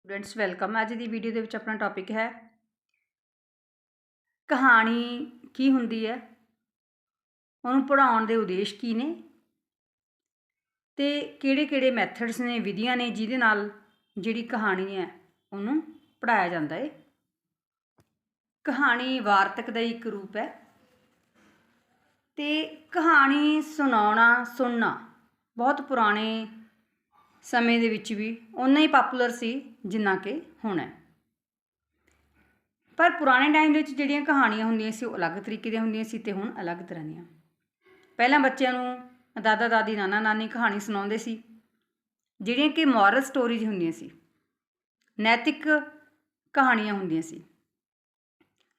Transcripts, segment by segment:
Students welcome ਅੱਜ ਦੀ video ਦੇ ਵਿੱਚ ਆਪਣਾ ਟੌਪਿਕ ਹੈ, ਕਹਾਣੀ ਕੀ ਹੁੰਦੀ ਹੈ? ਉਹਨੂੰ ਪੜਾਉਣ ਦੇ ਉਦੇਸ਼ ਕੀ ਨੇ? ਤੇ ਕਿਹੜੇ-ਕਿਹੜੇ ਮੈਥਡਸ ਨੇ, ਵਿਧੀਆਂ ਨੇ ਜਿਹਦੇ ਨਾਲ ਜਿਹੜੀ ਕਹਾਣੀ ਹੈ, ਉਹਨੂੰ ਪੜਾਇਆ ਜਾਂਦਾ ਹੈ। ਕਹਾਣੀ ਵਾਰਤਕ ਦਾ ਇੱਕ ਰੂਪ ਹੈ। ਤੇ ਕਹਾਣੀ ਸੁਣਾਉਣਾ, ਸੁਣਨਾ, ਬਹੁਤ ਪੁਰਾਣੇ ਸਮੇਂ ਦੇ ਵਿੱਚ ਵੀ ਉਨਾ ਹੀ ਪਪੂਲਰ ਸੀ ਜਿੰਨਾ ਕਿ ਹੁਣ ਹੈ। ਪਰ ਪੁਰਾਣੇ ਟਾਈਮ ਦੇ ਵਿੱਚ ਜਿਹੜੀਆਂ ਕਹਾਣੀਆਂ ਹੁੰਦੀਆਂ ਸੀ ਉਹ ਅਲੱਗ ਤਰੀਕੇ ਦੀਆਂ ਹੁੰਦੀਆਂ ਸੀ ਤੇ ਹੁਣ ਅਲੱਗ ਤਰ੍ਹਾਂ ਦੀਆਂ। ਪਹਿਲਾਂ ਬੱਚਿਆਂ ਨੂੰ ਦਾਦਾ, ਦਾਦੀ, ਨਾਨਾ, ਨਾਨੀ ਕਹਾਣੀ ਸੁਣਾਉਂਦੇ ਸੀ, ਜਿਹੜੀਆਂ ਕਿ ਮੋਰਲ ਸਟੋਰੀਜ਼ ਹੁੰਦੀਆਂ ਸੀ। ਨੈਤਿਕ ਕਹਾਣੀਆਂ ਹੁੰਦੀਆਂ ਸੀ।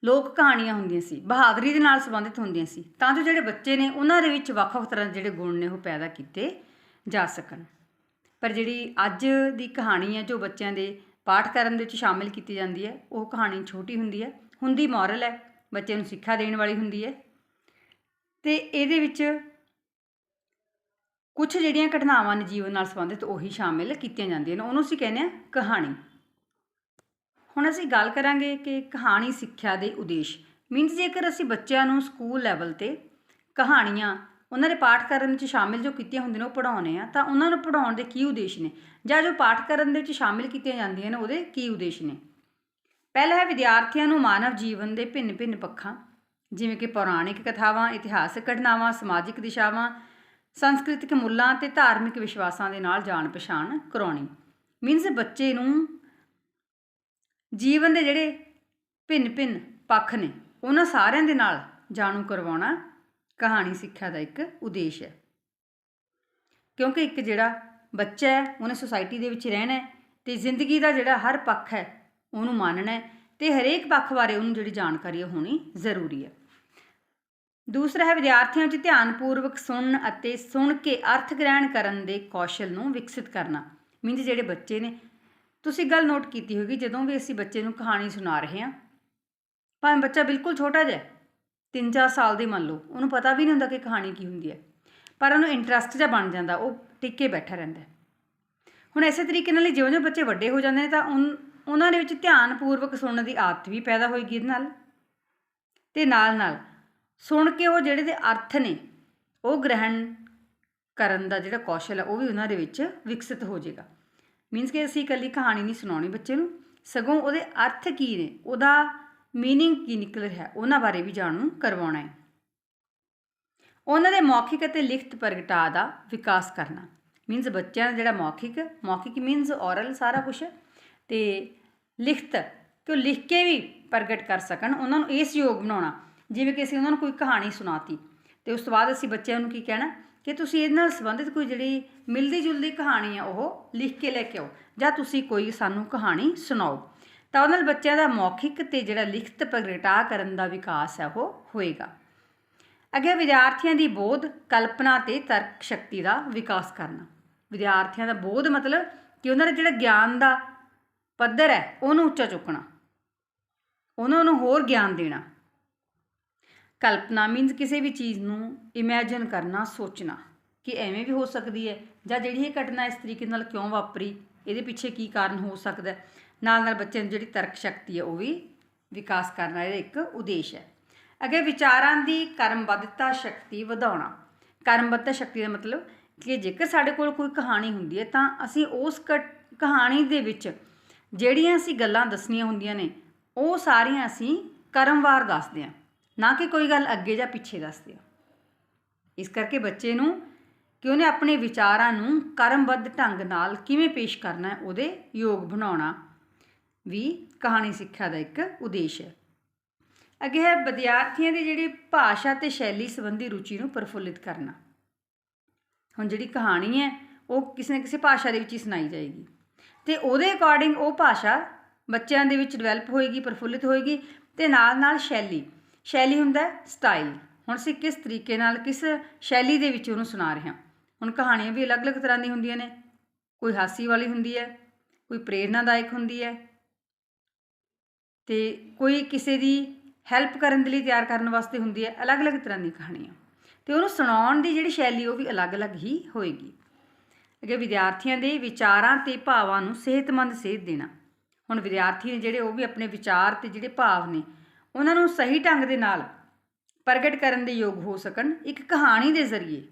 ਲੋਕ ਕਹਾਣੀਆਂ ਹੁੰਦੀਆਂ ਸੀ। ਬਹਾਦਰੀ ਦੇ ਨਾਲ ਸੰਬੰਧਿਤ ਹੁੰਦੀਆਂ ਸੀ। ਤਾਂ ਜੋ ਜਿਹੜੇ ਬੱਚੇ ਨੇ ਉਹਨਾਂ ਦੇ ਵਿੱਚ ਵੱਖ-ਵੱਖ ਤਰ੍ਹਾਂ ਦੇ ਜਿਹੜੇ ਗੁਣ ਨੇ ਉਹ ਪੈਦਾ ਕੀਤੇ ਜਾ ਸਕਣ। ਪਰ ਜਿਹੜੀ ਅੱਜ ਦੀ ਕਹਾਣੀ ਹੈ, ਜੋ ਬੱਚਿਆਂ ਦੇ ਪਾਠ ਕਰਨ ਦੇ ਵਿੱਚ ਸ਼ਾਮਿਲ ਕੀਤੀ ਜਾਂਦੀ ਹੈ, ਉਹ ਕਹਾਣੀ ਛੋਟੀ ਹੁੰਦੀ ਹੈ। ਹੁੰਦੀ ਮੋਰਲ ਹੈ ਬੱਚੇ ਨੂੰ ਸਿੱਖਿਆ ਦੇਣ ਵਾਲੀ ਹੁੰਦੀ ਹੈ। ਤੇ ਇਹਦੇ ਵਿੱਚ ਕੁਝ ਜਿਹੜੀਆਂ ਘਟਨਾਵਾਂ ਨੇ ਜੀਵਨ ਨਾਲ ਸੰਬੰਧਿਤ, ਉਹੀ ਸ਼ਾਮਿਲ ਕੀਤੀਆਂ ਜਾਂਦੀਆਂ ਨੇ। ਉਹਨੂੰ ਅਸੀਂ ਕਹਿੰਦੇ ਆ ਕਹਾਣੀ। ਹੁਣ ਅਸੀਂ ਗੱਲ ਕਰਾਂਗੇ ਕਿ ਕਹਾਣੀ ਸਿੱਖਿਆ ਦੇ ਉਦੇਸ਼। ਮੀਨਸ ਜੇਕਰ ਅਸੀਂ ਬੱਚਿਆਂ ਨੂੰ ਸਕੂਲ ਲੈਵਲ ਤੇ ਕਹਾਣੀਆਂ ਉਹਨਾਂ ਦੇ ਪਾਠ ਕਰਨ ਵਿੱਚ ਸ਼ਾਮਿਲ ਜੋ ਕੀਤੀਆਂ ਹੁੰਦੀਆਂ ਨੇ, ਉਹ ਪੜਾਉਣੇ ਆ। ਤਾਂ ਉਹਨਾਂ ਨੂੰ ਪੜਾਉਣ ਦੇ ਕੀ ਉਦੇਸ਼ ਨੇ? ਜਾਂ ਜੋ ਪਾਠ ਕਰਨ ਦੇ ਵਿੱਚ ਸ਼ਾਮਿਲ ਕੀਤੀਆਂ ਜਾਂਦੀਆਂ ਨੇ, ਉਹਦੇ ਕੀ ਉਦੇਸ਼ ਨੇ? ਪਹਿਲਾ ਹੈ ਵਿਦਿਆਰਥੀਆਂ ਨੂੰ ਮਾਨਵ ਜੀਵਨ ਦੇ ਭਿੰਨ-ਭਿੰਨ ਪੱਖਾਂ, ਜਿਵੇਂ ਕਿ ਪੌਰਾਣਿਕ ਕਥਾਵਾਂ, ਇਤਿਹਾਸਕ ਘਟਨਾਵਾਂ, ਸਮਾਜਿਕ ਦਿਸ਼ਾਵਾਂ, ਸੰਸਕ੍ਰਿਤਿਕ ਮੁੱਲਾਂ ਤੇ ਧਾਰਮਿਕ ਵਿਸ਼ਵਾਸਾਂ ਦੇ ਨਾਲ ਜਾਣ ਪਛਾਣ ਕਰਾਉਣੀ। ਮੀਨਸ ਬੱਚੇ ਨੂੰ ਜੀਵਨ ਦੇ ਜਿਹੜੇ ਭਿੰਨ-ਭਿੰਨ ਪੱਖ ਨੇ, ਉਹਨਾਂ ਸਾਰਿਆਂ ਦੇ ਨਾਲ ਜਾਣੂ ਕਰਵਾਉਣਾ ਕਹਾਣੀ ਸਿੱਖਿਆ ਦਾ ਇੱਕ ਉਦੇਸ਼ ਹੈ। ਕਿਉਂਕਿ ਇੱਕ ਜਿਹੜਾ ਬੱਚਾ ਹੈ, ਉਹਨੇ ਸੁਸਾਇਟੀ ਦੇ ਵਿੱਚ ਰਹਿਣਾ ਹੈ ਤੇ ਜ਼ਿੰਦਗੀ ਦਾ ਜਿਹੜਾ ਹਰ ਪੱਖ ਹੈ, ਉਹਨੂੰ ਮੰਨਣਾ ਹੈ ਤੇ ਹਰੇਕ ਪੱਖ ਬਾਰੇ ਉਹਨੂੰ ਜਿਹੜੀ ਜਾਣਕਾਰੀ ਹੋਣੀ ਜ਼ਰੂਰੀ ਹੈ। ਦੂਸਰਾ ਹੈ, ਵਿਦਿਆਰਥੀਆਂ ਵਿੱਚ ਧਿਆਨਪੂਰਵਕ ਸੁਣਨ ਅਤੇ ਸੁਣ ਕੇ ਅਰਥ ਗ੍ਰਹਿਣ ਕਰਨ ਦੇ ਕੌਸ਼ਲ ਨੂੰ ਵਿਕਸਿਤ ਕਰਨਾ। ਮੀਨਸ ਜਿਹੜੇ ਬੱਚੇ ਨੇ, ਤੁਸੀਂ ਗੱਲ ਨੋਟ ਕੀਤੀ ਹੋਗੀ ਜਦੋਂ ਵੀ ਅਸੀਂ ਬੱਚੇ ਨੂੰ ਕਹਾਣੀ ਸੁਣਾ ਰਹੇ ਹਾਂ, ਭਾਵੇਂ ਬੱਚਾ ਬਿਲਕੁਲ ਛੋਟਾ ਜਿਹਾ 3-4 ਸਾਲ ਦੀ ਮੰਨ ਲਓ, ਉਹਨੂੰ ਪਤਾ ਵੀ ਨਹੀਂ ਹੁੰਦਾ ਕਿ ਕਹਾਣੀ ਕੀ ਹੁੰਦੀ ਹੈ। ਪਰ ਉਹਨੂੰ ਇੰਟਰਸਟ ਜਿਹਾ ਬਣ ਜਾਂਦਾ, ਉਹ ਟਿੱਕੇ ਬੈਠਾ ਰਹਿੰਦਾ ਹੁਣ ਇਸੇ ਤਰੀਕੇ ਨਾਲ ਜਿਉਂ-ਜਿਉਂ ਬੱਚੇ ਵੱਡੇ ਹੋ ਜਾਂਦੇ ਨੇ, ਤਾਂ ਉਹਨਾਂ ਦੇ ਵਿੱਚ ਧਿਆਨਪੂਰਵਕ ਸੁਣਨ ਦੀ ਆਦਤ ਵੀ ਪੈਦਾ ਹੋਏਗੀ ਇਹਦੇ ਨਾਲ। ਤੇ ਨਾਲ-ਨਾਲ ਸੁਣ ਕੇ ਉਹ ਜਿਹੜੇ ਦੇ ਅਰਥ ਨੇ, ਉਹ ਗ੍ਰਹਿਣ ਕਰਨ ਦਾ ਜਿਹੜਾ ਕੌਸ਼ਲ ਹੈ ਉਹ ਵੀ ਉਹਨਾਂ ਦੇ ਵਿੱਚ ਵਿਕਸਿਤ ਹੋ ਜਾਏਗਾ। ਮੀਨਸ ਕਿ ਅਸੀਂ ਇਕੱਲੀ ਕਹਾਣੀ ਨਹੀਂ ਸੁਣਾਉਣੀ ਬੱਚੇ ਨੂੰ, ਸਗੋਂ ਉਹਦੇ ਅਰਥ ਕੀ ਨੇ, ਉਹਦਾ ਮੀਨਿੰਗ ਕੀ ਨਿਕਲ ਰਿਹਾ ਉਹਨਾਂ ਬਾਰੇ ਵੀ ਜਾਣੂ ਕਰਵਾਉਣਾ ਹੈ। ਉਹਨਾਂ ਦੇ ਮੌਖਿਕ ਅਤੇ ਲਿਖਤ ਪ੍ਰਗਟਾ ਦਾ ਵਿਕਾਸ ਕਰਨਾ। ਮੀਨਸ ਬੱਚਿਆਂ ਦਾ ਜਿਹੜਾ ਮੌਖਿਕ ਮੌਖਿਕ ਮੀਨਸ ਔਰਲ ਸਾਰਾ ਕੁਝ ਤੇ ਲਿਖਤ, ਕਿ ਉਹ ਲਿਖ ਕੇ ਵੀ ਪ੍ਰਗਟ ਕਰ ਸਕਣ, ਉਹਨਾਂ ਨੂੰ ਇਸ ਯੋਗ ਬਣਾਉਣਾ। ਜਿਵੇਂ ਕਿ ਅਸੀਂ ਉਹਨਾਂ ਨੂੰ ਕੋਈ ਕਹਾਣੀ ਸੁਣਾਤੀ, ਤੇ ਉਸ ਤੋਂ ਬਾਅਦ ਅਸੀਂ ਬੱਚਿਆਂ ਨੂੰ ਕੀ ਕਹਿਣਾ, ਕਿ ਤੁਸੀਂ ਇਹਦੇ ਨਾਲ ਸੰਬੰਧਿਤ ਕੋਈ ਜਿਹੜੀ ਮਿਲਦੀ ਜੁਲਦੀ ਕਹਾਣੀ ਆ, ਉਹ ਲਿਖ ਕੇ ਲੈ ਕੇ ਆਓ, ਜਾਂ ਤੁਸੀਂ ਕੋਈ ਸਾਨੂੰ ਕਹਾਣੀ ਸੁਣਾਓ। ਤਾਂ ਉਹਨਾਂ ਨਾਲ ਬੱਚਿਆਂ ਦਾ ਮੌਖਿਕ ਤੇ ਜਿਹੜਾ ਲਿਖਤ ਪ੍ਰਗਟਾ ਕਰਨ ਦਾ ਵਿਕਾਸ ਹੈ ਉਹ ਹੋਏਗਾ। ਅੱਗੇ ਵਿਦਿਆਰਥੀਆਂ ਦੀ ਬੋਧ, ਕਲਪਨਾ ਤੇ ਤਰਕ ਸ਼ਕਤੀ ਦਾ ਵਿਕਾਸ ਕਰਨਾ। ਵਿਦਿਆਰਥੀਆਂ ਦਾ ਬੋਧ ਮਤਲਬ ਕਿ ਉਹਨਾਂ ਦਾ ਜਿਹੜਾ ਗਿਆਨ ਦਾ ਪੱਧਰ ਹੈ, ਉਹਨੂੰ ਉੱਚਾ ਚੁੱਕਣਾ। ਉਹਨਾਂ ਨੂੰ ਹੋਰ ਗਿਆਨ ਦੇਣਾ। ਕਲਪਨਾ ਮੀਨਸ ਕਿਸੇ ਵੀ ਚੀਜ਼ ਨੂੰ ਇਮੇਜਿਨ ਕਰਨਾ, ਸੋਚਣਾ ਕਿ ਐਵੇਂ ਵੀ ਹੋ ਸਕਦੀ ਹੈ ਜਾਂ ਜਿਹੜੀ ਇਹ ਘਟਨਾ ਇਸ ਤਰੀਕੇ ਨਾਲ ਕਿਉਂ ਵਾਪਰੀ, ਇਹਦੇ ਪਿੱਛੇ ਕੀ ਕਾਰਨ ਹੋ ਸਕਦਾ ਨਾਲ ਨਾਲ ਬੱਚੇ ਨੂੰ ਜਿਹੜੀ ਤਰਕ ਸ਼ਕਤੀ ਹੈ ਉਹ ਵੀ ਵਿਕਾਸ ਕਰਨਾ ਇਹਦਾ ਇੱਕ ਉਦੇਸ਼ ਹੈ। ਅੱਗੇ ਵਿਚਾਰਾਂ ਦੀ ਕਰਮਬੱਧਤਾ ਸ਼ਕਤੀ ਵਧਾਉਣਾ। ਕਰਮਬੱਧਤਾ ਸ਼ਕਤੀ ਦਾ ਮਤਲਬ ਕਿ ਜੇਕਰ ਸਾਡੇ ਕੋਲ ਕੋਈ ਕਹਾਣੀ ਹੁੰਦੀ ਹੈ ਤਾਂ ਅਸੀਂ ਉਸ ਕਹਾਣੀ ਦੇ ਵਿੱਚ ਜਿਹੜੀਆਂ ਅਸੀਂ ਗੱਲਾਂ ਦੱਸਣੀਆਂ ਹੁੰਦੀਆਂ ਨੇ, ਉਹ ਸਾਰੀਆਂ ਅਸੀਂ ਕਰਮਵਾਰ ਦੱਸਦੇ ਹਾਂ। ਨਾ ਕਿ ਕੋਈ ਗੱਲ ਅੱਗੇ ਜਾਂ ਪਿੱਛੇ ਦੱਸਦੇ ਹਾਂ। ਇਸ ਕਰਕੇ ਬੱਚੇ ਨੂੰ ਕਿ ਉਹਨੇ ਆਪਣੇ ਵਿਚਾਰਾਂ ਨੂੰ ਕਰਮਬੱਧ ਢੰਗ ਨਾਲ ਕਿਵੇਂ ਪੇਸ਼ ਕਰਨਾ ਹੈ, ਉਹਦੇ ਯੋਗ ਬਣਾਉਣਾ ਵੀ ਕਹਾਣੀ ਸਿੱਖਿਆ ਦਾ ਇੱਕ ਉਦੇਸ਼ ਹੈ। ਅੱਗੇ ਹੈ ਵਿਦਿਆਰਥੀਆਂ ਦੀ ਜਿਹੜੀ ਭਾਸ਼ਾ ਤੇ ਸ਼ੈਲੀ ਸੰਬੰਧੀ ਰੁਚੀ ਨੂੰ ਪ੍ਰਫੁੱਲਿਤ ਕਰਨਾ। ਹੁਣ ਜਿਹੜੀ ਕਹਾਣੀ ਹੈ, ਉਹ ਕਿਸੇ ਨਾ ਕਿਸੇ ਭਾਸ਼ਾ ਦੇ ਵਿੱਚ ਹੀ ਸੁਣਾਈ ਜਾਏਗੀ। ਤੇ ਉਹਦੇ ਅਕੋਰਡਿੰਗ ਉਹ ਭਾਸ਼ਾ ਬੱਚਿਆਂ ਦੇ ਵਿੱਚ ਡਿਵੈਲਪ ਹੋਏਗੀ, ਪ੍ਰਫੁੱਲਿਤ ਹੋਏਗੀ ਤੇ ਨਾਲ ਨਾਲ ਸ਼ੈਲੀ। ਸ਼ੈਲੀ ਹੁੰਦਾ ਸਟਾਈਲ ਹੁਣ ਅਸੀਂ ਕਿਸ ਤਰੀਕੇ ਨਾਲ ਕਿਸ ਸ਼ੈਲੀ ਦੇ ਵਿੱਚ ਉਹਨੂੰ ਸੁਣਾ ਰਹੇ ਹਾਂ? ਹੁਣ ਕਹਾਣੀਆਂ ਵੀ ਅਲੱਗ-ਅਲੱਗ ਤਰ੍ਹਾਂ ਦੀ ਹੁੰਦੀਆਂ ਨੇ। ਕੋਈ ਹਾਸੀ ਵਾਲੀ ਹੁੰਦੀ ਹੈ, ਕੋਈ ਪ੍ਰੇਰਨਾਦਾਇਕ ਹੁੰਦੀ ਹੈ ਤੇ ਕੋਈ ਕਿਸੇ ਦੀ ਹੈਲਪ ਕਰਨ ਦੇ ਲਈ ਤਿਆਰ ਕਰਨ ਵਾਸਤੇ ਹੁੰਦੀ ਹੈ, ਅਲੱਗ-ਅਲੱਗ ਤਰ੍ਹਾਂ ਦੀਆਂ ਕਹਾਣੀਆਂ। ਅਤੇ ਉਹਨੂੰ ਸੁਣਾਉਣ ਦੀ ਜਿਹੜੀ ਸ਼ੈਲੀ, ਉਹ ਵੀ ਅਲੱਗ-ਅਲੱਗ ਹੀ ਹੋਏਗੀ। ਅੱਗੇ ਵਿਦਿਆਰਥੀਆਂ ਦੇ ਵਿਚਾਰਾਂ ਤੇ ਭਾਵਾਂ ਨੂੰ ਸਿਹਤਮੰਦ ਸੇਧ ਦੇਣਾ। ਹੁਣ ਵਿਦਿਆਰਥੀ ਨੇ ਜਿਹੜੇ, ਉਹ ਵੀ ਆਪਣੇ ਵਿਚਾਰ ਤੇ ਜਿਹੜੇ ਭਾਵ ਨੇ, ਉਹਨਾਂ ਨੂੰ ਸਹੀ ਢੰਗ ਦੇ ਨਾਲ ਪ੍ਰਗਟ ਕਰਨ ਦੇ ਯੋਗ ਹੋ ਸਕਣ, ਇੱਕ ਕਹਾਣੀ ਦੇ ਜ਼ਰੀਏ।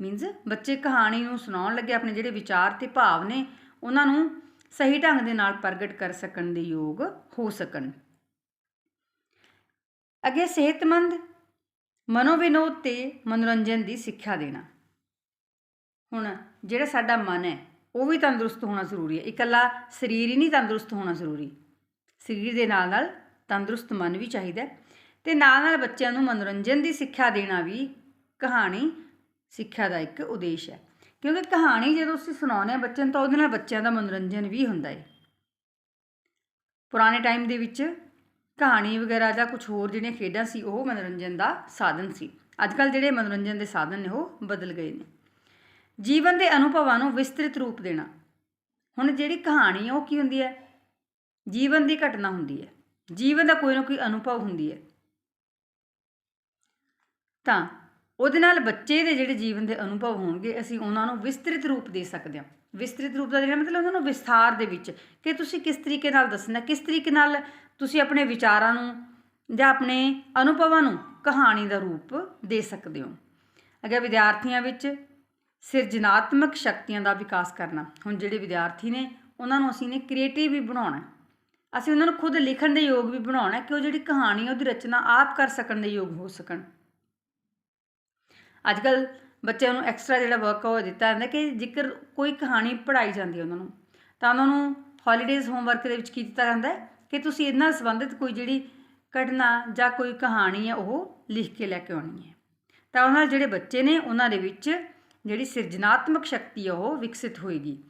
ਮੀਨਸ ਬੱਚੇ ਕਹਾਣੀ ਨੂੰ ਸੁਣਾਉਣ ਲੱਗੇ, ਆਪਣੇ ਜਿਹੜੇ ਵਿਚਾਰ ਤੇ ਭਾਵ ਨੇ, ਉਹਨਾਂ ਨੂੰ ਸਹੀ ਢੰਗ ਦੇ ਨਾਲ ਪ੍ਰਗਟ ਕਰ ਸਕਣ ਦੇ ਯੋਗ ਹੋ ਸਕਣ। ਅੱਗੇ ਸਿਹਤਮੰਦ ਮਨੋਵਿਨੋਦ ਤੇ ਮਨੋਰੰਜਨ ਦੀ ਸਿੱਖਿਆ ਦੇਣਾ। ਹੁਣ ਜਿਹੜਾ ਸਾਡਾ ਮਨ ਹੈ, ਉਹ ਵੀ ਤੰਦਰੁਸਤ ਹੋਣਾ ਜ਼ਰੂਰੀ ਹੈ। ਇਕੱਲਾ ਸਰੀਰ ਹੀ ਨਹੀਂ ਤੰਦਰੁਸਤ ਹੋਣਾ ਜ਼ਰੂਰੀ। ਸਰੀਰ ਦੇ ਨਾਲ ਨਾਲ ਤੰਦਰੁਸਤ ਮਨ ਵੀ ਚਾਹੀਦਾ ਹੈ ਤੇ ਨਾਲ ਨਾਲ ਬੱਚਿਆਂ ਨੂੰ ਮਨੋਰੰਜਨ ਦੀ ਸਿੱਖਿਆ ਦੇਣਾ ਵੀ ਕਹਾਣੀ ਸਿੱਖਿਆ ਦਾ ਇੱਕ ਉਦੇਸ਼ ਹੈ। ਕਿਉਂਕਿ ਕਹਾਣੀ ਜਦੋਂ ਅਸੀਂ ਸੁਣਾਉਂਦੇ ਹਾਂ ਬੱਚਿਆਂ ਨੂੰ ਤਾਂ ਉਹਦੇ ਨਾਲ ਬੱਚਿਆਂ ਦਾ ਮਨੋਰੰਜਨ ਵੀ ਹੁੰਦਾ ਹੈ ਪੁਰਾਣੇ ਟਾਈਮ ਦੇ ਵਿੱਚ ਕਹਾਣੀ ਵਗੈਰਾ ਜਾਂ ਕੁਝ ਹੋਰ ਜਿਹੜੀਆਂ ਖੇਡਾਂ ਸੀ, ਉਹ ਮਨੋਰੰਜਨ ਦਾ ਸਾਧਨ ਸੀ। ਅੱਜ ਕੱਲ ਜਿਹੜੇ ਮਨੋਰੰਜਨ ਦੇ ਸਾਧਨ ਨੇ, ਉਹ ਬਦਲ ਗਏ ਨੇ। ਜੀਵਨ ਦੇ ਅਨੁਭਵਾਂ ਨੂੰ ਵਿਸਤ੍ਰਿਤ ਰੂਪ ਦੇਣਾ। ਹੁਣ ਜਿਹੜੀ ਕਹਾਣੀ ਹੈ ਉਹ ਕੀ ਹੁੰਦੀ ਹੈ? ਜੀਵਨ ਦੀ ਘਟਨਾ ਹੁੰਦੀ ਹੈ। ਜੀਵਨ ਦਾ ਕੋਈ ਨਾ ਕੋਈ ਅਨੁਭਵ ਹੁੰਦੀ ਹੈ। ਤਾਂ ਉਹਦੇ ਨਾਲ ਬੱਚੇ ਦੇ ਜਿਹੜੇ ਜੀਵਨ ਦੇ ਅਨੁਭਵ ਹੋਣਗੇ, ਅਸੀਂ ਉਹਨਾਂ ਨੂੰ ਵਿਸਤ੍ਰਿਤ ਰੂਪ ਦੇ ਸਕਦੇ ਹਾਂ। ਵਿਸਤ੍ਰਿਤ ਰੂਪ ਦਾ ਜਿਹੜਾ ਮਤਲਬ ਉਹਨਾਂ ਨੂੰ ਵਿਸਥਾਰ ਦੇ ਵਿੱਚ ਕਿ ਤੁਸੀਂ ਕਿਸ ਤਰੀਕੇ ਨਾਲ ਦੱਸਣਾ, ਕਿਸ ਤਰੀਕੇ ਨਾਲ ਤੁਸੀਂ ਆਪਣੇ ਵਿਚਾਰਾਂ ਨੂੰ ਜਾਂ ਆਪਣੇ ਅਨੁਭਵਾਂ ਨੂੰ ਕਹਾਣੀ ਦਾ ਰੂਪ ਦੇ ਸਕਦੇ ਹੋ। ਅਗਰ ਵਿਦਿਆਰਥੀਆਂ ਵਿੱਚ ਸਿਰਜਣਾਤਮਕ ਸ਼ਕਤੀਆਂ ਦਾ ਵਿਕਾਸ ਕਰਨਾ, ਹੁਣ ਜਿਹੜੇ ਵਿਦਿਆਰਥੀ ਨੇ, ਉਹਨਾਂ ਨੂੰ ਅਸੀਂ ਨੇ ਕ੍ਰੀਏਟਿਵ ਵੀ ਬਣਾਉਣਾ ਅਸੀਂ ਉਹਨਾਂ ਨੂੰ ਖੁਦ ਲਿਖਣ ਦੇ ਯੋਗ ਵੀ ਬਣਾਉਣਾ ਕਿ ਉਹ ਜਿਹੜੀ ਕਹਾਣੀ ਹੈ ਉਹਦੀ ਰਚਨਾ ਆਪ ਕਰ ਸਕਣ ਦੇ ਯੋਗ ਹੋ ਸਕਣ। ਅੱਜ ਕੱਲ ਬੱਚਿਆਂ ਨੂੰ ਐਕਸਟਰਾ ਜਿਹੜਾ ਵਰਕ ਉਹ ਦਿੱਤਾ ਜਾਂਦਾ ਕਿ ਜੇਕਰ ਕੋਈ ਕਹਾਣੀ ਪੜ੍ਹਾਈ ਜਾਂਦੀ ਹੈ ਉਹਨਾਂ ਨੂੰ, ਤਾਂ ਉਹਨਾਂ ਨੂੰ ਹੌਲੀਡੇਜ਼ ਹੋਮਵਰਕ ਦੇ ਵਿੱਚ ਕੀ ਦਿੱਤਾ ਜਾਂਦਾ ਕਿ ਤੁਸੀਂ ਇਹਨਾਂ ਸੰਬੰਧਿਤ ਕੋਈ ਜਿਹੜੀ ਘਟਨਾ ਜਾਂ ਕੋਈ ਕਹਾਣੀ ਹੈ ਉਹ ਲਿਖ ਕੇ ਲੈ ਕੇ ਆਉਣੀ ਹੈ। ਤਾਂ ਉਹਨਾਂ ਜਿਹੜੇ ਬੱਚੇ ਨੇ ਉਹਨਾਂ ਦੇ ਵਿੱਚ ਜਿਹੜੀ ਸਿਰਜਣਾਤਮਕ ਸ਼ਕਤੀ ਹੈ ਉਹ ਵਿਕਸਿਤ ਹੋਏਗੀ।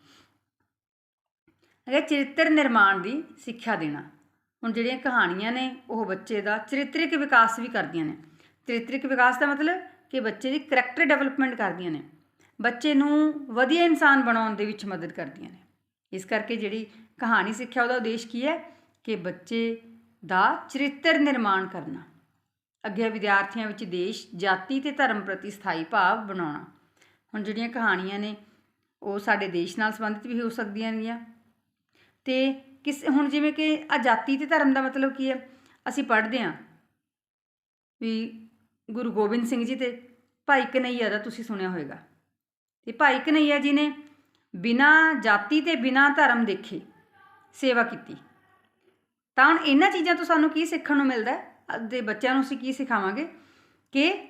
ਅਗੇ ਚਰਿੱਤਰ ਨਿਰਮਾਣ ਦੀ ਸਿੱਖਿਆ ਦੇਣਾ। ਹੁਣ ਜਿਹੜੀਆਂ ਕਹਾਣੀਆਂ ਨੇ ਉਹ ਬੱਚੇ ਦਾ ਚਰਿੱਤਰਿਕ ਵਿਕਾਸ ਵੀ ਕਰਦੀਆਂ ਨੇ। ਚਰਿੱਤਰਿਕ ਵਿਕਾਸ ਦਾ ਮਤਲਬ ਕਿ ਬੱਚੇ ਦੀ ਕਰੈਕਟਰ ਡਿਵੈਲਪਮੈਂਟ ਕਰਦੀਆਂ ਨੇ। ਬੱਚੇ ਨੂੰ ਵਧੀਆ ਇਨਸਾਨ ਬਣਾਉਣ ਦੇ ਵਿੱਚ ਮਦਦ ਕਰਦੀਆਂ ਨੇ। ਇਸ ਕਰਕੇ ਜਿਹੜੀ ਕਹਾਣੀ ਸਿੱਖਿਆ, ਉਹਦਾ ਉਦੇਸ਼ ਕੀ ਹੈ? ਕਿ ਬੱਚੇ ਦਾ ਚਰਿੱਤਰ ਨਿਰਮਾਣ ਕਰਨਾ। ਅੱਗੇ ਵਿਦਿਆਰਥੀਆਂ ਵਿੱਚ ਦੇਸ਼, ਜਾਤੀ ਤੇ ਧਰਮ ਪ੍ਰਤੀ ਸਥਾਈ ਭਾਵ ਬਣਾਉਣਾ। ਹੁਣ ਜਿਹੜੀਆਂ ਕਹਾਣੀਆਂ ਨੇ, ਉਹ ਸਾਡੇ ਦੇਸ਼ ਨਾਲ ਸੰਬੰਧਿਤ ਵੀ ਹੋ ਸਕਦੀਆਂ ਨੇਗੀਆਂ। ਤੇ ਕਿਸ, ਹੁਣ ਜਿਵੇਂ ਕਿ ਆ ਜਾਤੀ ਤੇ ਧਰਮ ਦਾ ਮਤਲਬ ਕੀ ਹੈ? ਅਸੀਂ ਪੜ੍ਹਦੇ ਹਾਂ ਵੀ ਗੁਰੂ ਗੋਬਿੰਦ ਸਿੰਘ ਜੀ ਤੇ ਭਾਈ ਕਨਈਆ ਦਾ ਤੁਸੀਂ ਸੁਣਿਆ ਹੋਵੇਗਾ। ਤੇ ਭਾਈ ਕਨਈਆ ਜੀ ਨੇ ਬਿਨਾਂ ਜਾਤੀ ਤੇ ਬਿਨਾਂ ਧਰਮ ਦੇਖੇ ਸੇਵਾ ਕੀਤੀ। ਤਾਂ ਹੁਣ ਇਹਨਾਂ ਚੀਜ਼ਾਂ ਤੋਂ ਸਾਨੂੰ ਕੀ ਸਿੱਖਣ ਨੂੰ ਮਿਲਦਾ ਹੈ? ਦੇ ਬੱਚਿਆਂ ਨੂੰ ਅਸੀਂ ਕੀ ਸਿਖਾਵਾਂਗੇ? ਕਿ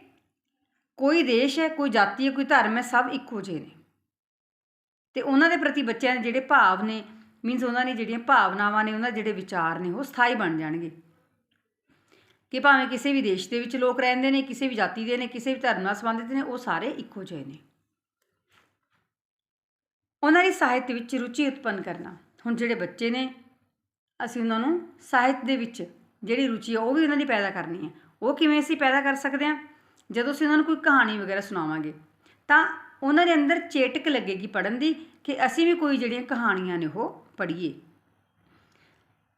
ਕੋਈ ਦੇਸ਼ ਹੈ, ਕੋਈ ਜਾਤੀ ਹੈ, ਕੋਈ ਧਰਮ ਹੈ, ਸਭ ਇੱਕੋ ਜਿਹੇ ਨੇ। ਤੇ ਉਹਨਾਂ ਦੇ ਪ੍ਰਤੀ ਬੱਚਿਆਂ ਦੇ ਜਿਹੜੇ ਭਾਵ ਨੇ ਮੀਨਸ ਉਹਨਾਂ ਦੀ ਜਿਹੜੀਆਂ ਭਾਵਨਾਵਾਂ ਨੇ, ਉਹਨਾਂ ਦੇ ਜਿਹੜੇ ਵਿਚਾਰ ਨੇ, ਉਹ ਸਥਾਈ ਬਣ ਜਾਣਗੇ। ਕਿ ਭਾਵੇਂ ਕਿਸੇ ਵੀ ਦੇਸ਼ ਦੇ ਵਿੱਚ ਲੋਕ ਰਹਿੰਦੇ ਨੇ, ਕਿਸੇ ਵੀ ਜਾਤੀ ਦੇ ਨੇ, ਕਿਸੇ ਵੀ ਧਰਮ ਨਾਲ ਸੰਬੰਧਿਤ ਨੇ, ਉਹ ਸਾਰੇ ਇੱਕੋ ਜਿਹੇ ਨੇ। ਉਹਨਾਂ ਦੀ ਸਾਹਿਤ ਵਿੱਚ ਰੁਚੀ ਉਤਪੰਨ ਕਰਨਾ। ਹੁਣ ਜਿਹੜੇ ਬੱਚੇ ਨੇ, ਅਸੀਂ ਉਹਨਾਂ ਨੂੰ ਸਾਹਿਤ ਦੇ ਵਿੱਚ ਜਿਹੜੀ ਰੁਚੀ ਹੈ ਉਹ ਵੀ ਉਹਨਾਂ ਦੀ ਪੈਦਾ ਕਰਨੀ ਹੈ ਉਹ ਕਿਵੇਂ ਅਸੀਂ ਪੈਦਾ ਕਰ ਸਕਦੇ ਹਾਂ ਜਦੋਂ ਅਸੀਂ ਉਹਨਾਂ ਨੂੰ ਕੋਈ ਕਹਾਣੀ ਵਗੈਰਾ ਸੁਣਾਵਾਂਗੇ, ਤਾਂ ਉਹਨਾਂ ਦੇ ਅੰਦਰ ਚੇਟਕ ਲੱਗੇਗੀ ਪੜਨ ਦੀ ਕਿ ਅਸੀਂ ਵੀ ਕੋਈ ਜਿਹੜੀਆਂ ਕਹਾਣੀਆਂ ਨੇ ਉਹ ਪੜ੍ਹੀਏ।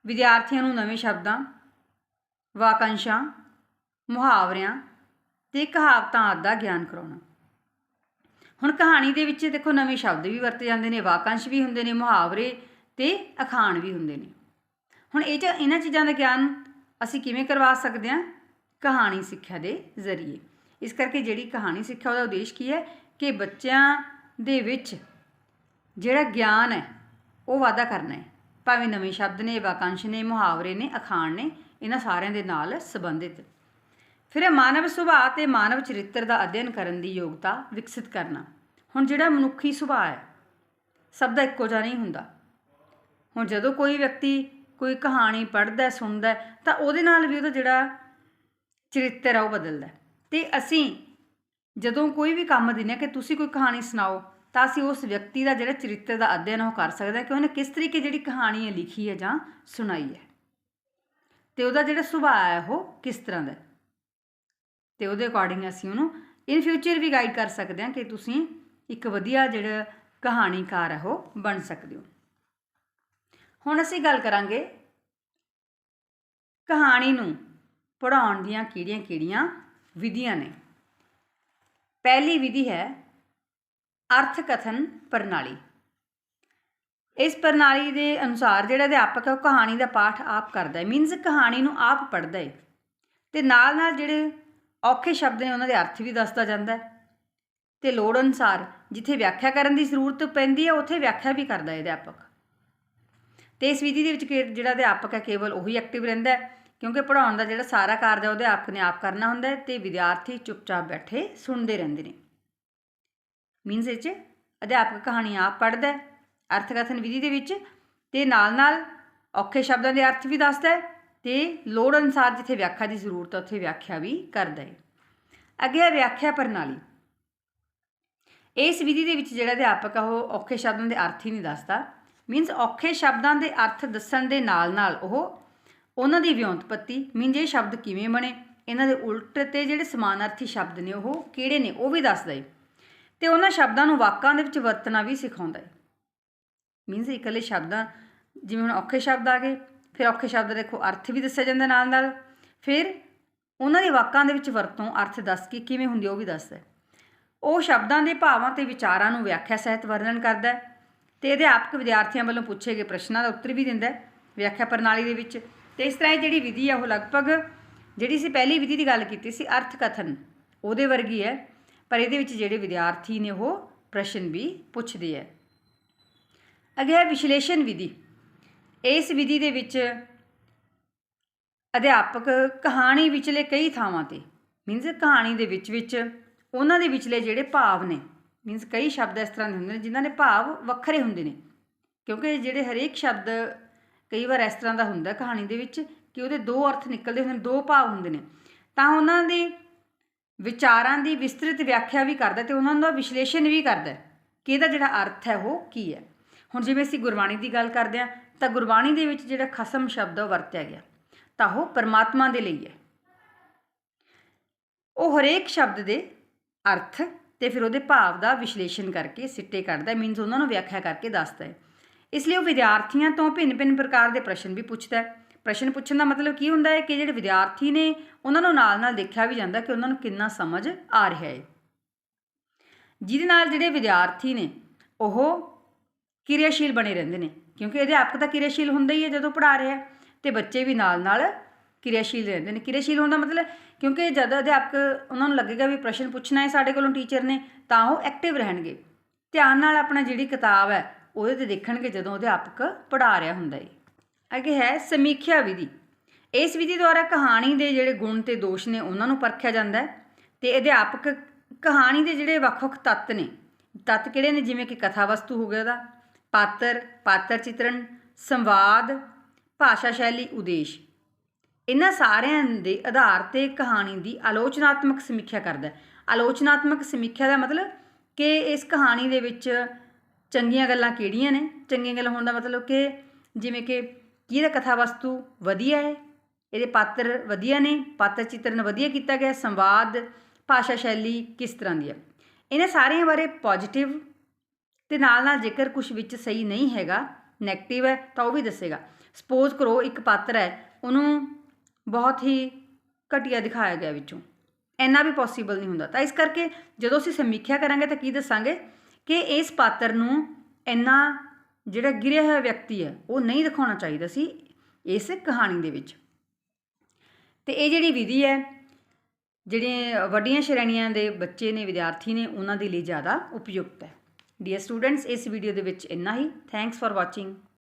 ਵਿਦਿਆਰਥੀਆਂ ਨੂੰ ਨਵੇਂ ਸ਼ਬਦਾਂ ਵਾਕੰਸ਼ਾਂ, ਮੁਹਾਵਰਿਆਂ ਅਤੇ ਕਹਾਵਤਾਂ ਆਦਿ ਦਾ ਗਿਆਨ ਕਰਾਉਣਾ। ਹੁਣ ਕਹਾਣੀ ਦੇ ਵਿੱਚ ਦੇਖੋ ਨਵੇਂ ਸ਼ਬਦ ਵੀ ਵਰਤੇ ਜਾਂਦੇ ਨੇ, ਵਾਕੰਸ਼ ਵੀ ਹੁੰਦੇ ਨੇ, ਮੁਹਾਵਰੇ ਤੇ ਅਖਾਣ ਵੀ ਹੁੰਦੇ ਨੇ। ਹੁਣ ਇਹ ਚ ਇਹਨਾਂ ਚੀਜ਼ਾਂ ਦਾ ਗਿਆਨ ਅਸੀਂ ਕਿਵੇਂ ਕਰਵਾ ਸਕਦੇ ਹਾਂ? ਕਹਾਣੀ ਸਿੱਖਿਆ ਦੇ ਜ਼ਰੀਏ। ਇਸ ਕਰਕੇ ਜਿਹੜੀ ਕਹਾਣੀ ਸਿੱਖਿਆ ਉਹਦਾ ਉਦੇਸ਼ ਕੀ ਹੈ? ਕਿ ਬੱਚਿਆਂ ਦੇ ਵਿੱਚ ਜਿਹੜਾ ਗਿਆਨ ਹੈ, ਉਹ ਵਾਧਾ ਕਰਨਾ ਹੈ। ਭਾਵੇਂ ਨਵੇਂ ਸ਼ਬਦ ਨੇ, ਵਾਕੰਸ਼ ਨੇ, ਮੁਹਾਵਰੇ ਨੇ, ਅਖਾਣ ਨੇ ਇਹਨਾਂ ਸਾਰਿਆਂ ਦੇ ਨਾਲ ਸੰਬੰਧਿਤ। ਫਿਰ ਇਹ ਮਾਨਵ ਸੁਭਾਅ ਤੇ ਮਾਨਵ ਚਰਿੱਤਰ ਦਾ ਅਧਿਐਨ ਕਰਨ ਦੀ ਯੋਗਤਾ ਵਿਕਸਿਤ ਕਰਨਾ। ਹੁਣ ਜਿਹੜਾ ਮਨੁੱਖੀ ਸੁਭਾਅ ਹੈ, ਸਭ ਦਾ ਇੱਕੋ ਜਿਹਾ ਨਹੀਂ ਹੁੰਦਾ। ਹੁਣ ਜਦੋਂ ਕੋਈ ਵਿਅਕਤੀ ਕੋਈ ਕਹਾਣੀ ਪੜ੍ਹਦਾ, ਸੁਣਦਾ ਤਾਂ ਉਹਦੇ ਨਾਲ ਵੀ ਉਹਦਾ ਜਿਹੜਾ ਚਰਿੱਤਰ ਆ ਉਹ ਬਦਲਦਾ ਤੇ ਅਸੀਂ ਜਦੋਂ ਕੋਈ ਵੀ ਕੰਮ ਦਿੰਨੇ ਕਿ ਤੁਸੀਂ ਕੋਈ ਕਹਾਣੀ ਸੁਣਾਓ, ਤਾਂ ਅਸੀਂ ਉਸ ਵਿਅਕਤੀ ਦਾ ਜਿਹੜਾ ਚਰਿੱਤਰ ਦਾ ਅਧਿਐਨ ਉਹ ਕਰ ਸਕਦੇ ਹਾਂ ਕਿ ਉਹਨੇ ਕਿਸ ਤਰੀਕੇ ਜਿਹੜੀ ਕਹਾਣੀ ਹੈ ਲਿਖੀ ਹੈ ਜਾਂ ਸੁਣਾਈ ਹੈ। ਤੇ ਉਹਦਾ ਜਿਹੜਾ ਸੁਭਾਅ ਹੈ ਉਹ ਕਿਸ ਤਰ੍ਹਾਂ ਦਾ ਤੇ ਉਹਦੇ ਅਕੋਰਡਿੰਗ ਅਸੀਂ ਉਹਨੂੰ ਇਨ ਫਿਊਚਰ ਵੀ ਗਾਈਡ ਕਰ ਸਕਦੇ ਹਾਂ ਕਿ ਤੁਸੀਂ ਇੱਕ ਵਧੀਆ ਜਿਹੜਾ ਕਹਾਣੀਕਾਰ ਹੈ ਉਹ ਬਣ ਸਕਦੇ ਹੋ। ਹੁਣ ਅਸੀਂ ਗੱਲ ਕਰਾਂਗੇ ਕਹਾਣੀ ਨੂੰ ਪੜਾਉਣ ਦੀਆਂ ਕਿਹੜੀਆਂ-ਕਿਹੜੀਆਂ ਵਿਧੀਆਂ ਨੇ। ਪਹਿਲੀ ਵਿਧੀ ਹੈ ਅਰਥ ਕਥਨ ਪ੍ਰਣਾਲੀ। ਇਸ ਪ੍ਰਣਾਲੀ ਦੇ ਅਨੁਸਾਰ ਜਿਹੜਾ ਅਧਿਆਪਕ ਹੈ ਉਹ ਕਹਾਣੀ ਦਾ ਪਾਠ ਆਪ ਕਰਦਾ ਹੈ। ਮੀਨਸ ਕਹਾਣੀ ਨੂੰ ਆਪ ਪੜ੍ਹਦਾ ਹੈ। ਤੇ ਨਾਲ ਨਾਲ ਜਿਹੜੇ ਔਖੇ ਸ਼ਬਦ ਨੇ, ਉਹਨਾਂ ਦੇ ਅਰਥ ਵੀ ਦੱਸਦਾ ਜਾਂਦਾ ਹੈ। ਤੇ ਲੋੜ ਅਨੁਸਾਰ ਜਿੱਥੇ ਵਿਆਖਿਆ ਕਰਨ ਦੀ ਜ਼ਰੂਰਤ ਪੈਂਦੀ ਹੈ, ਉੱਥੇ ਵਿਆਖਿਆ ਵੀ ਕਰਦਾ ਹੈ ਅਧਿਆਪਕ। ਤੇ ਇਸ ਵਿਧੀ ਦੇ ਵਿੱਚ ਕੇ- ਜਿਹੜਾ ਅਧਿਆਪਕ ਹੈ, ਕੇਵਲ ਉਹੀ ਐਕਟਿਵ ਰਹਿੰਦਾ ਹੈ, ਕਿਉਂਕਿ ਪੜ੍ਹਾਉਣ ਦਾ ਜਿਹੜਾ ਸਾਰਾ ਕਾਰਜ ਹੈ ਉਹ ਅਧਿਆਪਕ ਨੇ ਆਪ ਕਰਨਾ ਹੁੰਦਾ ਹੈ ਤੇ ਵਿਦਿਆਰਥੀ ਚੁੱਪਚਾਪ ਬੈਠੇ ਸੁਣਦੇ ਰਹਿੰਦੇ ਨੇ। ਮੀਨਸ ਇਹ 'ਚ ਅਧਿਆਪਕ ਕਹਾਣੀ ਆਪ ਪੜ੍ਹਦਾ ਹੈ। ਅਰਥਕਥਨ ਵਿਧੀ ਦੇ ਵਿੱਚ ਤੇ ਨਾਲ ਨਾਲ ਔਖੇ ਸ਼ਬਦਾਂ ਦੇ ਅਰਥ ਵੀ ਦੱਸਦਾ ਹੈ ਤੇ ਲੋੜ ਅਨੁਸਾਰ ਜਿੱਥੇ ਵਿਆਖਿਆ ਦੀ ਜ਼ਰੂਰਤ ਹੈ, ਉੱਥੇ ਵਿਆਖਿਆ ਵੀ ਕਰਦਾ ਹੈ। ਅੱਗੇ ਹੈ ਵਿਆਖਿਆ ਪ੍ਰਣਾਲੀ। ਇਸ ਵਿਧੀ ਦੇ ਵਿੱਚ ਜਿਹੜਾ ਅਧਿਆਪਕ ਆ, ਉਹ ਔਖੇ ਸ਼ਬਦਾਂ ਦੇ ਅਰਥ ਹੀ ਨਹੀਂ ਦੱਸਦਾ। ਮੀਨਸ ਔਖੇ ਸ਼ਬਦਾਂ ਦੇ ਅਰਥ ਦੱਸਣ ਦੇ ਨਾਲ ਨਾਲ ਉਹ ਉਹਨਾਂ ਦੀ ਵਿਉਂਤਪਤੀ ਮੀਨਸ ਇਹ ਸ਼ਬਦ ਕਿਵੇਂ ਬਣੇ, ਇਹਨਾਂ ਦੇ ਉਲਟ ਤੇ ਜਿਹੜੇ ਸਮਾਨਾਰਥੀ ਸ਼ਬਦ ਨੇ ਉਹ ਕਿਹੜੇ ਨੇ, ਉਹ ਵੀ ਦੱਸਦਾ ਹੈ। ਤੇ ਉਹਨਾਂ ਸ਼ਬਦਾਂ ਨੂੰ ਵਾਕਾਂ ਦੇ ਵਿੱਚ ਵਰਤਣਾ ਵੀ ਸਿਖਾਉਂਦਾ ਹੈ। ਮੀਨਸ ਇਕੱਲੇ ਸ਼ਬਦਾਂ ਜਿਵੇਂ ਹੁਣ ਔਖੇ ਸ਼ਬਦ ਆ ਗਏ, ਫਿਰ ਔਖੇ ਸ਼ਬਦ ਦਾ ਦੇਖੋ, ਅਰਥ ਵੀ ਦੱਸਿਆ ਜਾਂਦਾ ਨਾਲ ਨਾਲ ਫਿਰ ਉਹਨਾਂ ਦੇ ਵਾਕਾਂ ਦੇ ਵਿੱਚ ਵਰਤੋਂ, ਅਰਥ ਦੱਸ ਕੇ ਕਿਵੇਂ ਹੁੰਦੀ ਉਹ ਵੀ ਦੱਸਦਾ ਉਹ ਸ਼ਬਦਾਂ ਦੇ ਭਾਵਾਂ ਤੇ ਵਿਚਾਰਾਂ ਨੂੰ ਵਿਆਖਿਆ ਸਹਿਤ ਵਰਣਨ ਕਰਦਾ ਹੈ ਤੇ ਅਧਿਆਪਕ ਵਿਦਿਆਰਥੀਆਂ ਵੱਲੋਂ ਪੁੱਛੇ ਗਏ ਪ੍ਰਸ਼ਨਾਂ ਦਾ ਉੱਤਰ ਵੀ ਦਿੰਦਾ ਵਿਆਖਿਆ ਪ੍ਰਣਾਲੀ ਦੇ ਵਿੱਚ। ਤੇ ਇਸ ਤਰ੍ਹਾਂ ਇਹ ਜਿਹੜੀ ਵਿਧੀ ਆ, ਉਹ ਲਗਭਗ ਜਿਹੜੀ ਸੀ ਪਹਿਲੀ ਵਿਧੀ ਦੀ ਗੱਲ ਕੀਤੀ ਸੀ ਅਰਥ ਕਥਨ ਉਹਦੇ ਵਰਗੀ ਹੈ, ਪਰ ਇਹਦੇ ਵਿੱਚ ਜਿਹੜੇ ਵਿਦਿਆਰਥੀ ਨੇ ਉਹ ਪ੍ਰਸ਼ਨ ਵੀ ਪੁੱਛਦੇ ਹੈ। ਅੱਗੇ ਹੈ ਵਿਸ਼ਲੇਸ਼ਣ ਵਿਧੀ। ਇਸ ਵਿਧੀ ਦੇ ਵਿੱਚ ਅਧਿਆਪਕ ਕਹਾਣੀ ਵਿਚਲੇ ਕਈ ਥਾਵਾਂ ਤੇ ਮੀਨਸ ਕਹਾਣੀ ਦੇ ਵਿੱਚ ਵਿੱਚ ਉਹਨਾਂ ਦੇ ਵਿਚਲੇ ਜਿਹੜੇ ਭਾਵ ਨੇ ਮੀਨਸ ਕਈ ਸ਼ਬਦ ਇਸ ਤਰ੍ਹਾਂ ਦੇ ਹੁੰਦੇ ਨੇ ਜਿਨ੍ਹਾਂ ਦੇ ਭਾਵ ਵੱਖਰੇ ਹੁੰਦੇ ਨੇ। ਕਿਉਂਕਿ ਜਿਹੜੇ ਹਰੇਕ ਸ਼ਬਦ ਕਈ ਵਾਰ ਇਸ ਤਰ੍ਹਾਂ ਦਾ ਹੁੰਦਾ ਕਹਾਣੀ ਦੇ ਵਿੱਚ ਕਿ ਉਹਦੇ ਦੋ ਅਰਥ ਨਿਕਲਦੇ ਹੁੰਦੇ ਨੇ, ਦੋ ਭਾਵ ਹੁੰਦੇ ਨੇ। ਤਾਂ ਉਹਨਾਂ ਦੇ ਵਿਚਾਰਾਂ ਦੀ ਵਿਸਤ੍ਰਿਤ ਵਿਆਖਿਆ ਵੀ ਕਰਦਾ ਤੇ ਉਹਨਾਂ ਦਾ ਵਿਸ਼ਲੇਸ਼ਣ ਵੀ ਕਰਦਾ ਕਿ ਇਹਦਾ ਜਿਹੜਾ ਅਰਥ ਹੈ ਉਹ ਕੀ ਹੈ। ਹੁਣ ਜਿਵੇਂ ਅਸੀਂ ਗੁਰਬਾਣੀ ਦੀ ਗੱਲ ਕਰਦੇ ਹਾਂ, ਤਾਂ ਗੁਰਬਾਣੀ ਦੇ ਵਿੱਚ ਜਿਹੜਾ ਖਸਮ ਸ਼ਬਦ ਉਹ ਵਰਤਿਆ ਗਿਆ। ਤਾਂ ਉਹ ਪਰਮਾਤਮਾ ਦੇ ਲਈ ਹੈ। ਉਹ ਹਰੇਕ ਸ਼ਬਦ ਦੇ ਅਰਥ ਤੇ ਫਿਰ ਉਹਦੇ ਭਾਵ ਦਾ ਵਿਸ਼ਲੇਸ਼ਣ ਕਰਕੇ ਸਿੱਟੇ ਕੱਢਦਾ ਮੀਨਸ ਉਹਨਾਂ ਨੂੰ ਵਿਆਖਿਆ ਕਰਕੇ ਦੱਸਦਾ ਹੈ। ਇਸ ਲਈ ਉਹ ਵਿਦਿਆਰਥੀਆਂ ਤੋਂ ਭਿੰਨ-ਭਿੰਨ ਪ੍ਰਕਾਰ ਦੇ ਪ੍ਰਸ਼ਨ ਵੀ ਪੁੱਛਦਾ ਹੈ। ਪ੍ਰਸ਼ਨ ਪੁੱਛਣ ਦਾ ਮਤਲਬ ਕੀ ਹੁੰਦਾ ਹੈ ਕਿ ਜਿਹੜੇ ਵਿਦਿਆਰਥੀ ਨੇ, ਉਹਨਾਂ ਨੂੰ ਨਾਲ-ਨਾਲ ਦੇਖਿਆ ਵੀ ਜਾਂਦਾ ਕਿ ਉਹਨਾਂ ਨੂੰ ਕਿੰਨਾ ਸਮਝ ਆ ਰਿਹਾ ਹੈ। ਜਿਹਦੇ ਨਾਲ ਜਿਹੜੇ ਵਿਦਿਆਰਥੀ ਨੇ, ਉਹ ਕਿਰਿਆਸ਼ੀਲ ਬਣੇ ਰਹਿੰਦੇ ਨੇ, ਕਿਉਂਕਿ ਅਧਿਆਪਕ ਤਾਂ ਕਿਰਿਆਸ਼ੀਲ ਹੁੰਦਾ ਹੀ ਹੈ ਜਦੋਂ ਪੜ੍ਹਾ ਰਿਹਾ ਹੈ, ਤੇ ਬੱਚੇ ਵੀ ਨਾਲ-ਨਾਲ ਕਿਰਿਆਸ਼ੀਲ ਰਹਿੰਦੇ ਨੇ। ਕਿਰਿਆਸ਼ੀਲ ਹੋਣ ਦਾ ਮਤਲਬ ਕਿਉਂਕਿ ਜਦ ਅਧਿਆਪਕ ਉਹਨਾਂ ਨੂੰ ਲੱਗੇਗਾ ਵੀ ਪ੍ਰਸ਼ਨ ਪੁੱਛਣਾ ਹੈ ਸਾਡੇ ਕੋਲੋਂ ਟੀਚਰ ਨੇ, ਤਾਂ ਉਹ ਐਕਟਿਵ ਰਹਿਣਗੇ। ਧਿਆਨ ਨਾਲ ਆਪਣਾ ਜਿਹੜੀ ਕਿਤਾਬ ਹੈ, ਉਹਦੇ ਤੇ ਦੇਖਣਗੇ ਜਦੋਂ ਅਧਿਆਪਕ ਪੜ੍ਹਾ ਰਿਹਾ ਹੁੰਦਾ ਹੈ। ਅੱਗੇ ਹੈ ਸਮੀਖਿਆ ਵਿਧੀ। ਇਸ ਵਿਧੀ ਦੁਆਰਾ ਕਹਾਣੀ ਦੇ ਜਿਹੜੇ ਗੁਣ ਤੇ ਦੋਸ਼ ਨੇ, ਉਹਨਾਂ ਨੂੰ ਪਰਖਿਆ ਜਾਂਦਾ ਹੈ, ਤੇ ਅਧਿਆਪਕ ਕਹਾਣੀ ਦੇ ਜਿਹੜੇ ਵੱਖ-ਵੱਖ ਤੱਤ ਨੇ, ਤੱਤ ਕਿਹੜੇ ਨੇ? ਜਿਵੇਂ ਕਿ ਕਥਾ ਵਸਤੂ ਹੋ ਗਿਆ ਦਾ ਪਾਤਰ ਪਾਤਰ ਚਿਤਰਣ, ਸੰਵਾਦ, ਭਾਸ਼ਾ ਸ਼ੈਲੀ, ਉਦੇਸ਼। ਇਹਨਾਂ ਸਾਰਿਆਂ ਦੇ ਆਧਾਰ ਤੇ ਕਹਾਣੀ ਦੀ ਆਲੋਚਨਾਤਮਕ ਸਮੀਖਿਆ ਕਰਦਾ ਹੈ। ਆਲੋਚਨਾਤਮਕ ਸਮੀਖਿਆ ਦਾ ਮਤਲਬ ਕਿ ਇਸ ਕਹਾਣੀ ਦੇ ਵਿੱਚ ਚੰਗੀਆਂ ਗੱਲਾਂ ਕਿਹੜੀਆਂ ਨੇ? ਚੰਗੀਆਂ ਗੱਲਾਂ ਹੋਣ ਦਾ ਮਤਲਬ ਕਿ ਜਿਵੇਂ ਕਿ ਕੀ ਇਹਦਾ ਕਥਾ ਵਸਤੂ ਵਧੀਆ ਹੈ? ਇਹਦੇ ਪਾਤਰ ਵਧੀਆ ਨੇ? ਪਾਤਰ ਚਿੱਤਰਨ ਵਧੀਆ ਕੀਤਾ ਗਿਆ ਸੰਵਾਦ, ਭਾਸ਼ਾ ਸ਼ੈਲੀ ਕਿਸ ਤਰ੍ਹਾਂ ਦੀ ਹੈ? ਇਹਨਾਂ ਸਾਰਿਆਂ ਬਾਰੇ ਪੋਜ਼ਿਟਿਵ ਤੇ ਨਾਲ ਨਾਲ ਜੇਕਰ ਕੁਝ ਵਿੱਚ ਸਹੀ ਨਹੀਂ ਹੈਗਾ 네ਗੇਟਿਵ ਹੈ, ਤਾਂ ਉਹ ਵੀ ਦੱਸੇਗਾ। ਸਪੋਜ਼ ਕਰੋ ਇੱਕ ਪਾਤਰ ਹੈ, ਉਹਨੂੰ ਬਹੁਤ ਹੀ ਘਟੀਆ ਦਿਖਾਇਆ ਗਿਆ ਵਿੱਚੋਂ। ਇੰਨਾ ਵੀ ਪੋਸੀਬਲ ਨਹੀਂ ਹੁੰਦਾ। ਤਾਂ ਇਸ ਕਰਕੇ ਜਦੋਂ ਅਸੀਂ ਸਮੀਖਿਆ ਕਰਾਂਗੇ ਤਾਂ ਕੀ ਦੱਸਾਂਗੇ? ਕਿ ਇਸ ਪਾਤਰ ਨੂੰ ਇੰਨਾ ਜਿਹੜਾ ਗਿਰਿਆ ਹੋਇਆ ਵਿਅਕਤੀ ਹੈ, ਉਹ ਨਹੀਂ ਦਿਖਾਉਣਾ ਚਾਹੀਦਾ ਸੀ ਇਸ ਕਹਾਣੀ ਦੇ ਵਿੱਚ। ਤੇ ਇਹ ਜਿਹੜੀ ਵਿਧੀ ਹੈ ਜਿਹੜੇ ਵੱਡੀਆਂ ਸ਼੍ਰੇਣੀਆਂ ਦੇ ਬੱਚੇ ਨੇ, ਵਿਦਿਆਰਥੀ ਨੇ, ਉਹਨਾਂ ਦੇ ਲਈ ਜ਼ਿਆਦਾ ਉਪਯੁਕਤ ਹੈ। ਡੀਅਰ ਸਟੂਡੈਂਟਸ ਇਸ ਵੀਡੀਓ ਦੇ ਵਿੱਚ ਇੰਨਾ ਹੀ। Thanks for watching